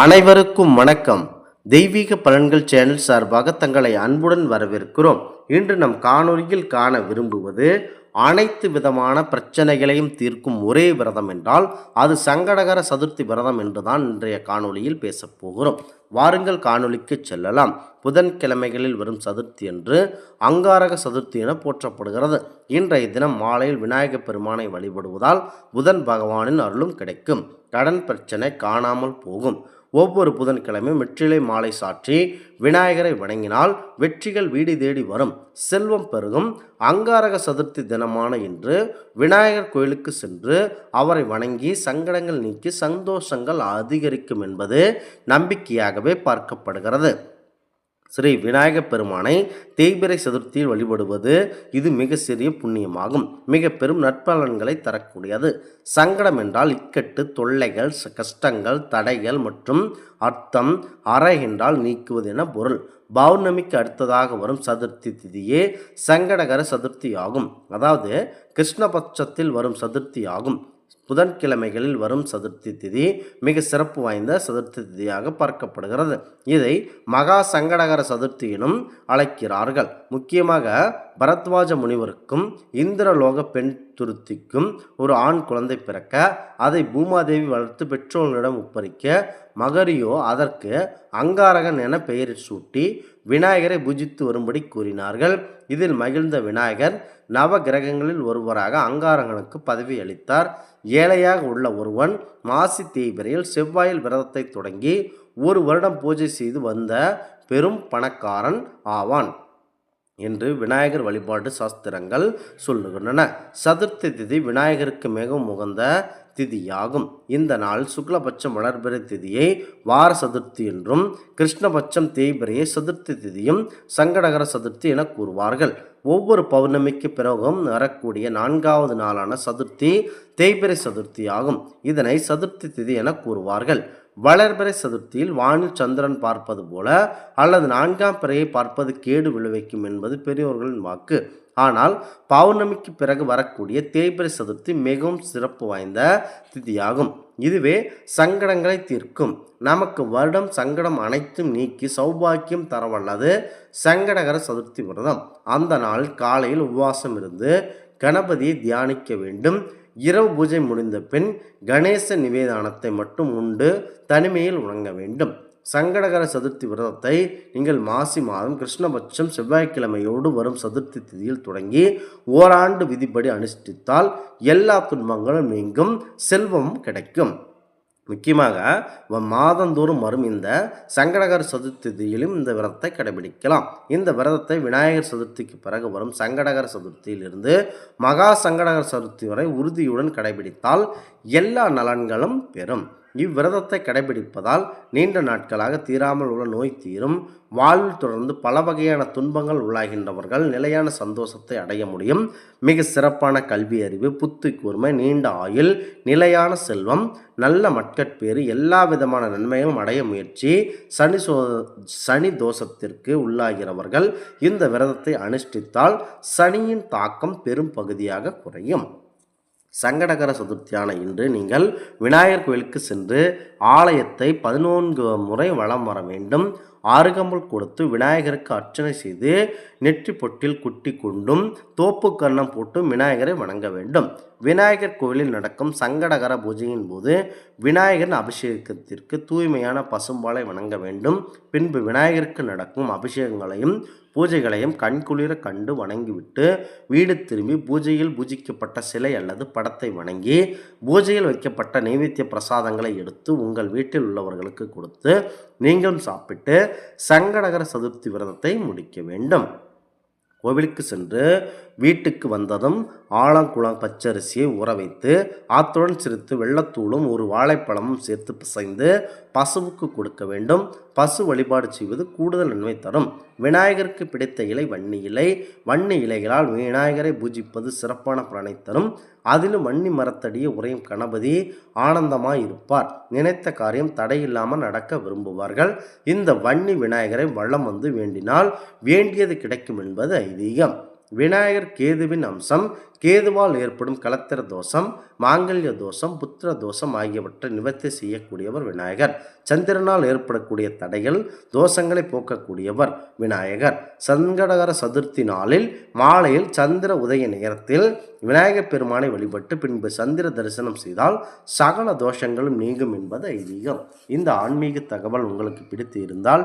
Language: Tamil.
அனைவருக்கும் வணக்கம். தெய்வீக பலன்கள் சேனல் சார்பாக தங்களை அன்புடன் வரவேற்கிறோம். இன்று நம் காணொலியில் காண விரும்புவது அனைத்து விதமான பிரச்சனைகளையும் தீர்க்கும் ஒரே விரதம் என்றால் அது சங்கடகர சதுர்த்தி விரதம் என்றுதான் இன்றைய காணொலியில் பேசப் போகிறோம். வாருங்கள் காணொலிக்கு செல்லலாம். புதன்கிழமைகளில் வரும் சதுர்த்தி என்று அங்காரக சதுர்த்தி என போற்றப்படுகிறது. இன்றைய தினம் மாலையில் விநாயகப் பெருமானை வழிபடுவதால் புதன் பகவானின் அருளும் கிடைக்கும். கடன் பிரச்சனை காணாமல் போகும். ஒவ்வொரு புதன்கிழமையும் வெற்றிலை மாலை சாற்றி விநாயகரை வணங்கினால் வெற்றிகள் வீடு தேடி வரும். செல்வம் பெருகும். அங்காரக சதுர்த்தி தினமான இன்று விநாயகர் கோயிலுக்கு சென்று அவரை வணங்கி சங்கடங்கள் நீக்கி சந்தோஷங்கள் அதிகரிக்கும் என்பது நம்பிக்கையாகவே பார்க்கப்படுகிறது. ஸ்ரீ விநாயகப் பெருமானை தேய்பிரை சதுர்த்தியில் வழிபடுவது இது மிக சிறிய புண்ணியமாகும். மிக பெரும் நற்பலன்களை தரக்கூடியது. சங்கடம் என்றால் இக்கட்டு தொல்லைகள் கஷ்டங்கள் தடைகள் மற்றும் அர்த்தம் அறை என்றால் நீக்குவது என பொருள். பௌர்ணமிக்கு அடுத்ததாக வரும் சதுர்த்தி திதியே சங்கடகர சதுர்த்தி ஆகும் அதாவது கிருஷ்ணபட்சத்தில் வரும் சதுர்த்தி ஆகும் புதன்கிழமைகளில் வரும் சதுர்த்தி திதி மிக சிறப்பு வாய்ந்த சதுர்த்தி திதியாக பார்க்கப்படுகிறது. இதை மகா சங்கடகர சதுர்த்தி எனும் அழைக்கிறார்கள். முக்கியமாக பரத்வாஜ முனிவருக்கும் இந்திரலோக பெண் துருத்திக்கும் ஒரு ஆண் குழந்தை பிறக்க அதை பூமாதேவி வளர்த்து பெற்றோர்களிடம் ஒப்பறிக்க மகரியோ அதற்கு அங்காரகன் என பெயர் சூட்டி விநாயகரை பூஜித்து வரும்படி கூறினார்கள். இதில் மகிழ்ந்த விநாயகர் நவ கிரகங்களில் ஒருவராக அங்காரங்களுக்கு பதவி அளித்தார். ஏழையாக உள்ள ஒருவன் மாசி தேய்பிரையில் செவ்வாயில் விரதத்தை தொடங்கி ஒரு வருடம் பூஜை செய்து வந்த பெரும் பணக்காரன் ஆவான் என்று விநாயகர் வழிபாட்டு சாஸ்திரங்கள் சொல்லுகின்றன. சதுர்த்தி திதி விநாயகருக்கு மிகவும் உகந்த திதியாகும். இந்த நாள் சுக்லபட்சம் வளர்பிறை திதியை வார சதுர்த்தி என்றும் கிருஷ்ணபட்சம் தேய்பிரையை சதுர்த்தி திதியும் சங்கடகர சதுர்த்தி என கூறுவார்கள். ஒவ்வொரு பௌர்ணமிக்கு பிறகும் வரக்கூடிய நான்காவது நாளான சதுர்த்தி தேய்பிறை சதுர்த்தி ஆகும். இதனை சதுர்த்தி திதி என கூறுவார்கள். வளர்பிறை சதுர்த்தியில் வானில் சந்திரன் பார்ப்பது போல அல்லது நான்காம் பிறையை பார்ப்பது கேடு விளைவிக்கும் என்பது பெரியோர்களின் வாக்கு. ஆனால் பௌர்ணமிக்கு பிறகு வரக்கூடிய தேய்பிரை சதுர்த்தி மிகவும் சிறப்பு வாய்ந்த திதியாகும். இதுவே சங்கடங்களை தீர்க்கும். நமக்கு வருடம் சங்கடம் அனைத்தும் நீக்கி சௌபாக்கியம் தரவல்லது சங்கடகர சதுர்த்தி விரதம். அந்த நாள் காலையில் உபவாசம் இருந்து கணபதியை தியானிக்க வேண்டும். இரவு பூஜை முடிந்த பின் கணேச நிவேதானத்தை மட்டும் உண்டு தனிமையில் உணங்க வேண்டும். சங்கடகர சதுர்த்தி விரதத்தை நீங்கள் மாசி மாதம் கிருஷ்ணபட்சம் செவ்வாய்க்கிழமையோடு வரும் சதுர்த்தி திதியில் தொடங்கி ஓராண்டு விதிப்படி அனுஷ்டித்தால் எல்லா துன்பங்களும் நீங்கும் செல்வம் கிடைக்கும். முக்கியமாக வ- மாதந்தோறும் வரும் இந்த சங்கடகர சதுர்த்தி திதியிலும் இந்த விரதத்தை கடைபிடிக்கலாம். இந்த விரதத்தை விநாயகர் சதுர்த்திக்கு பிறகு வரும் சங்கடகர சதுர்த்தியிலிருந்து மகா சங்கடகர சதுர்த்தி வரை உறுதியுடன் கடைபிடித்தால் எல்லா நலன்களும் பெறும். இவ்விரதத்தை கடைபிடிப்பதால் நீண்ட நாட்களாக தீராமல் உள்ள நோய் தீரும். வாழ்வில் தொடர்ந்து பல வகையான துன்பங்கள் உள்ளாகின்றவர்கள் நிலையான சந்தோஷத்தை அடைய முடியும். மிக சிறப்பான கல்வி அறிவு புத்தி கூர்மை நீண்ட ஆயுள் நிலையான செல்வம் நல்ல மட்கட்பேறு எல்லா விதமான நன்மைகளும் அடைய முயற்சி சனி சோ சனி தோஷத்திற்கு உள்ளாகிறவர்கள் இந்த விரதத்தை அனுஷ்டித்தால் சனியின் தாக்கம் பெரும் பகுதியாக குறையும். சங்கடகர சதுர்த்தியான இன்று நீங்கள் விநாயகர் கோயிலுக்கு சென்று ஆலயத்தை பதினோன்கு முறை வலம் வர வேண்டும். ஆறுகம்பல் கொடுத்து விநாயகருக்கு அர்ச்சனை செய்து நெற்றி பொட்டில் குட்டி கொண்டும் தோப்பு கன்னம் போட்டு விநாயகரை வணங்க வேண்டும். விநாயகர் கோவிலில் நடக்கும் சங்கடகர பூஜையின் போது விநாயகரின் அபிஷேகத்திற்கு தூய்மையான பசும்பாலை வணங்க வேண்டும். பின்பு விநாயகருக்கு நடக்கும் அபிஷேகங்களையும் பூஜைகளையும் கண்குளிர கண்டு வணங்கிவிட்டு வீடு திரும்பி பூஜையில் பூஜிக்கப்பட்ட சிலை அல்லது படத்தை வணங்கி பூஜையில் வைக்கப்பட்ட நைவேத்திய பிரசாதங்களை எடுத்து உங்கள் வீட்டில் உள்ளவர்களுக்கு கொடுத்து நீங்களும் சாப்பிட்டு சங்கடகர சதுர்த்தி விரதத்தை முடிக்க வேண்டும். கோவிலுக்கு சென்று வீட்டுக்கு வந்ததும் ஆலங்குளம் பச்சரிசியை ஊற வைத்து ஆத்துடன் சிரித்து வெள்ளத்தூளும் ஒரு வாழைப்பழமும் சேர்த்து பிசைந்து பசுவுக்கு கொடுக்க வேண்டும். பசு வழிபாடு செய்வது கூடுதல் நன்மை தரும். விநாயகருக்கு பிடித்த இலை வன்னி இலை. வன்னி இலைகளால் விநாயகரை பூஜிப்பது சிறப்பான பலனை தரும். அதிலும் வன்னி மரத்தடியே உறையும் கணபதி ஆனந்தமாய் இருப்பார். நினைத்த காரியம் தடையில்லாமல் நடக்க விரும்புவார்கள். இந்த வன்னி விநாயகரை வள்ளம் வந்து வேண்டினால் வேண்டியது கிடைக்கும் என்பது ஐதீகம். விநாயகர் கேதுவின் அம்சம் கேதுவால் ஏற்படும் கலத்திர தோஷம் மாங்கல்ய தோஷம் புத்திர தோஷம் ஆகியவற்றை நிவர்த்தி செய்யக்கூடியவர் விநாயகர். சந்திரனால் ஏற்படக்கூடிய தடைகள் தோஷங்களை போக்கக்கூடியவர் விநாயகர். சங்கடகர சதுர்த்தி நாளில் மாலையில் சந்திர உதய நேரத்தில் விநாயகப் பெருமானை வழிபட்டு பின்பு சந்திர தரிசனம் செய்தால் சகல தோஷங்களும் நீங்கும் என்பது ஐதீகம். இந்த ஆன்மீக தகவல் உங்களுக்கு பிடித்து இருந்தால்